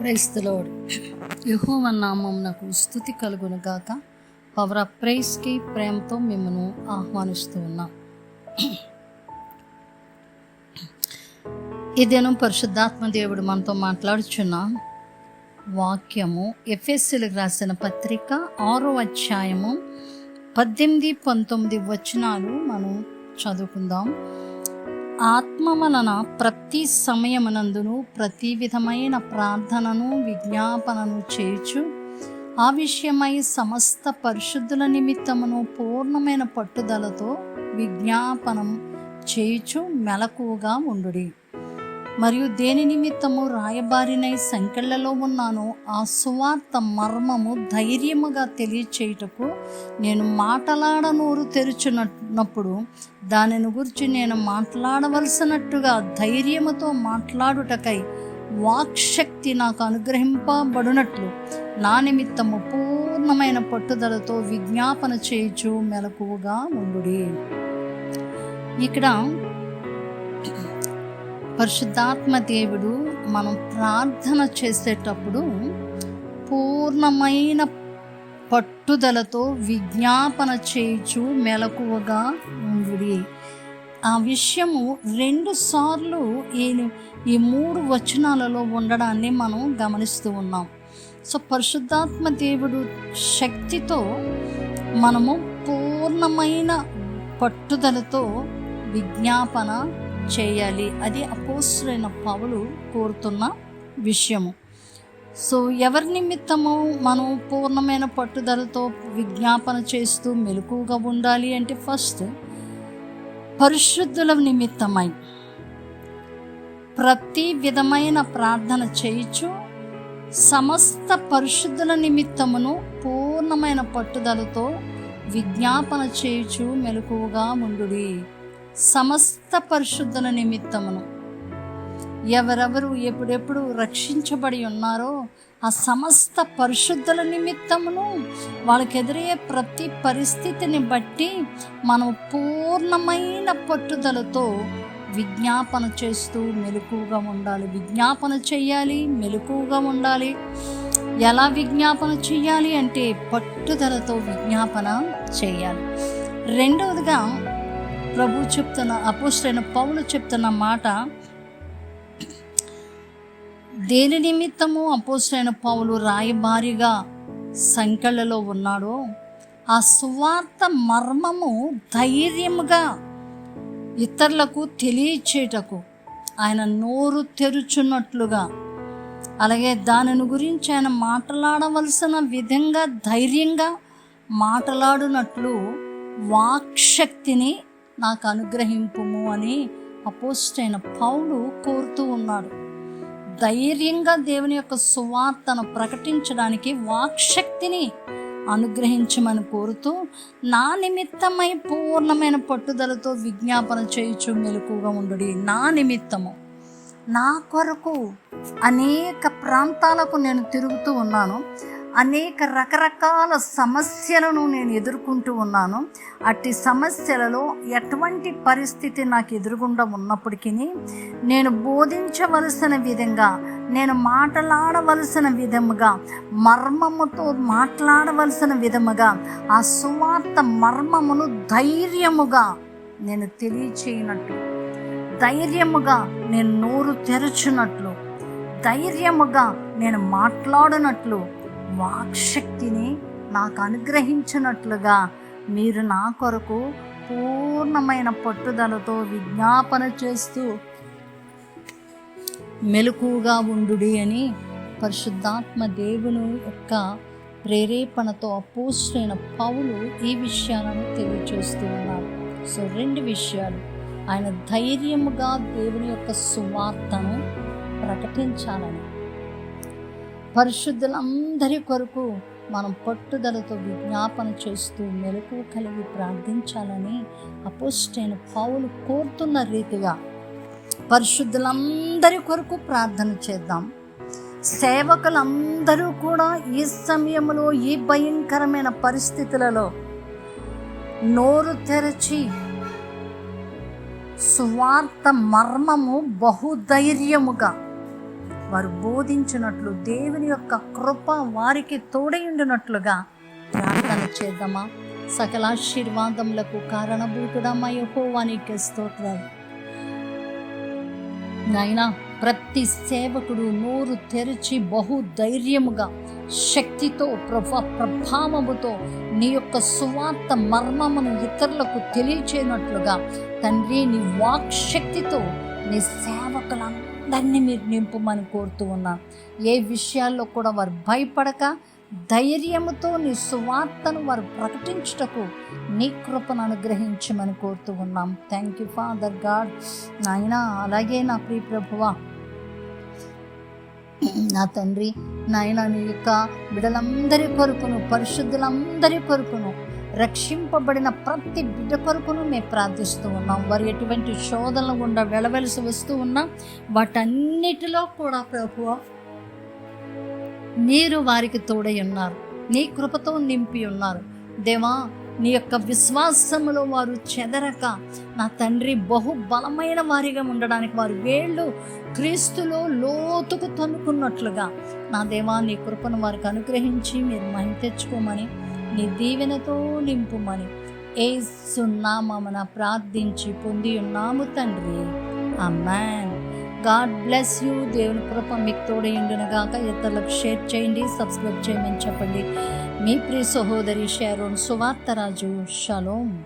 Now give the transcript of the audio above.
క్రైస్తలోడ్ యహోవ నాకు స్థుతి కలుగును గాక పవర్ ఆఫ్ ప్రైస్కి ప్రేమతో మిమ్మల్ని ఆహ్వానిస్తూ ఉన్నాం. ఇదేను పరిశుద్ధాత్మ దేవుడు మనతో మాట్లాడుచున్న వాక్యము ఎఫ్ఎస్సీలకు రాసిన పత్రిక ఆరో అధ్యాయము పద్దెనిమిది పంతొమ్మిది వచనాలు మనం చదువుకుందాం. ఆత్మ వలన ప్రతి సమయమునందును ప్రతి విధమైన ప్రార్థనను విజ్ఞాపనను చేర్చు. ఆ విషయమై సమస్త పరిశుద్ధుల నిమిత్తమును పూర్ణమైన పట్టుదలతో విజ్ఞాపనం చేయుచు మెలకువగా ఉండుడి. మరియు దేని నిమిత్తము రాయబారినై సంకెళ్ళలో ఉన్నానో ఆ సువార్త మర్మము ధైర్యముగా తెలియచేయుటకు నేను మాటలాడనూరు తెరుచున్నప్పుడు దానిని గురించి నేను మాట్లాడవలసినట్టుగా ధైర్యముతో మాట్లాడుటకై వాక్శక్తి నాకు అనుగ్రహింపబడినట్లు. నా నిమిత్తము పూర్ణమైన పట్టుదలతో విజ్ఞాపన చేయుచు మెలకువగా ఉండు ఇక్కడ పరిశుద్ధాత్మ దేవుడు మనం ప్రార్థన చేసేటప్పుడు పూర్ణమైన పట్టుదలతో విజ్ఞాపన చేయుచు మెలకువగా ఉండుడి. ఆ విషయము రెండు సార్లు ఈ ఈ మూడు వచనాలలో ఉండడాన్ని మనం గమనిస్తూ ఉన్నాం. సో పరిశుద్ధాత్మ దేవుడు శక్తితో మనము పూర్ణమైన పట్టుదలతో విజ్ఞాపన చేయాలి. అది అపోస్తులైన పౌలు కోరుతున్న విషయము. సో ఎవరి నిమిత్తము మనం పూర్ణమైన పట్టుదలతో విజ్ఞాపన చేస్తూ మెలకుగా ఉండాలి అంటే ఫస్ట్ పరిశుద్ధుల నిమిత్తమై ప్రతి విధమైన ప్రార్థన చేయొచ్చు సమస్త పరిశుద్ధుల నిమిత్తమును పూర్ణమైన పట్టుదలతో విజ్ఞాపన చేయుచు మెలకువగా ఉండుడి. సమస్త పరిశుద్ధుల నిమిత్తమును. ఎవరెవరు ఎప్పుడెప్పుడు రక్షించబడి ఉన్నారో ఆ సమస్త పరిశుద్ధుల నిమిత్తమును వాళ్ళకి ఎదురయ్యే ప్రతి పరిస్థితిని బట్టి మనం పూర్ణమైన పట్టుదలతో విజ్ఞాపన చేస్తూ మెలకుగా ఉండాలి. విజ్ఞాపన చేయాలి మెలకుగా ఉండాలి. ఎలా విజ్ఞాపన చేయాలి అంటే పట్టుదలతో విజ్ఞాపన చేయాలి. రెండవదిగా ప్రభు చెప్తున్న అపోస్టైన పౌలు చెప్తున్న మాట దేని నిమిత్తము అపోస్టైన పౌలు రాయబారిగా సంఖ్యలలో ఉన్నాడో ఆ సువార్త మర్మము ధైర్యముగా ఇతరులకు తెలియచేటకు ఆయన నోరు తెరుచున్నట్లుగా అలాగే దానిని గురించి ఆయన మాట్లాడవలసిన విధంగా ధైర్యంగా మాట్లాడునట్లు వాక్శక్తిని నాకు అనుగ్రహింపుము అని అపోస్టైన పౌలు కోరుతూ ఉన్నాడు. ధైర్యంగా దేవుని యొక్క సువార్తను ప్రకటించడానికి వాక్శక్తిని అనుగ్రహించమని కోరుతూ నా నిమిత్తమై పూర్ణమైన పట్టుదలతో విజ్ఞాపన చేయుచు మెలకుగా ఉండు నా నిమిత్తము నా కొరకు అనేక ప్రాంతాలకు నేను తిరుగుతూ ఉన్నాను. అనేక రకరకాల సమస్యలను నేను ఎదుర్కొంటూ ఉన్నాను. అట్టి సమస్యలలో ఎటువంటి పరిస్థితి నాకు ఎదురుగుండా ఉన్నప్పటికీ నేను బోధించవలసిన విధంగా నేను మాట్లాడవలసిన విధముగా మర్మముతో మాట్లాడవలసిన విధముగా ఆ సువార్త మర్మమును ధైర్యముగా నేను తెలియచేయనట్లు ధైర్యముగా నేను నోరు తెరుచునట్లు ధైర్యముగా నేను మాట్లాడినట్లు వాక్శక్తిని నాకు అనుగ్రహించినట్లుగా మీరు నా కొరకు పూర్ణమైన పట్టుదలతో విజ్ఞాపన చేస్తూ మెలకుగా ఉండు అని పరిశుద్ధాత్మ దేవుని యొక్క ప్రేరేపణతో అపోస్టైన పౌలు ఈ విషయాలను తెలియచేస్తూ ఉన్నారు. సో రెండు విషయాలు. ఆయన ధైర్యముగా దేవుని యొక్క సువార్తను ప్రకటించాలని. పరిశుద్ధులందరి కొరకు మనం పట్టుదలతో విజ్ఞాపన చేస్తూ మెలకు కలిగి ప్రార్థించాలని అపోస్టైన పౌలు కోరుతున్న రీతిగా పరిశుద్ధులందరి కొరకు ప్రార్థన చేద్దాం. సేవకులందరూ కూడా ఈ సమయంలో ఈ భయంకరమైన పరిస్థితులలో నోరు తెరచి సువార్త మర్మము బహుధైర్యముగా వారు బోధించినట్లు దేవుని యొక్క కృప వారికి తోడయుండినట్లుగా ప్రార్థన చేద్దామా? సకల ఆశీర్వాదములకు కారణభూతుడమ్మ యెహోవానికి స్తోత్రాలు. నాయనా ప్రతి సేవకుడు నోరు తెరిచి బహు ధైర్యముగా శక్తితో ప్రభ ప్రభావముతో నీ యొక్క సువార్త మర్మమును ఇతరులకు తెలియచేయనట్లుగా తండ్రి నీ వాక్ శక్తితో నీ సేవకులందరినీ మీరు నింపమని కోరుతూ ఉన్నా ఏ విషయాల్లో కూడా వారు భయపడక ధైర్యముతో నీ సువార్తను వారు ప్రకటించుటకు నీ కృపను అనుగ్రహించమని కోరుతూ ఉన్నాం. థ్యాంక్ యూ ఫాదర్ గాడ్ నాయన అలాగే నా ప్రియ ప్రభువా నా తండ్రి నాయన నీ యొక్క బిడలందరి కొరకును పరిశుద్ధులందరి కొరకును రక్షింపబడిన ప్రతి బిడ్డ కొరకును మేము ప్రార్థిస్తూ ఉన్నాం. వారు ఎటువంటి శోధనలు గుండా వెళవలసి వస్తూ ఉన్నాం వాటన్నిటిలో కూడా ప్రభు మీరు వారికి తోడై ఉన్నారు. నీ కృపతో నింపి ఉన్నారు. దేవా నీ యొక్క విశ్వాసములో వారు చెదరక నా తండ్రి బహు బలమైన వారిగా ఉండడానికి వారి వేళ్ళు క్రీస్తులో లోతుకు తన్నుకున్నట్లుగా నా దేవా నీ కృపను వారికి అనుగ్రహించి మీరు మహిమ తెచ్చుకోమని నీ దీవెనతో నింపుమని ఏ సున్నామన ప్రార్థించి పొంది ఉన్నాము తండ్రి. Amen God bless you. దేవుని కృప మీకు తోడయుండును ఇతరులకు షేర్ చేయండి సబ్స్క్రైబ్ చేయమని చెప్పండి. మీ ప్రియ సహోదరి షారోన్ సువార్తరాజు షలోం.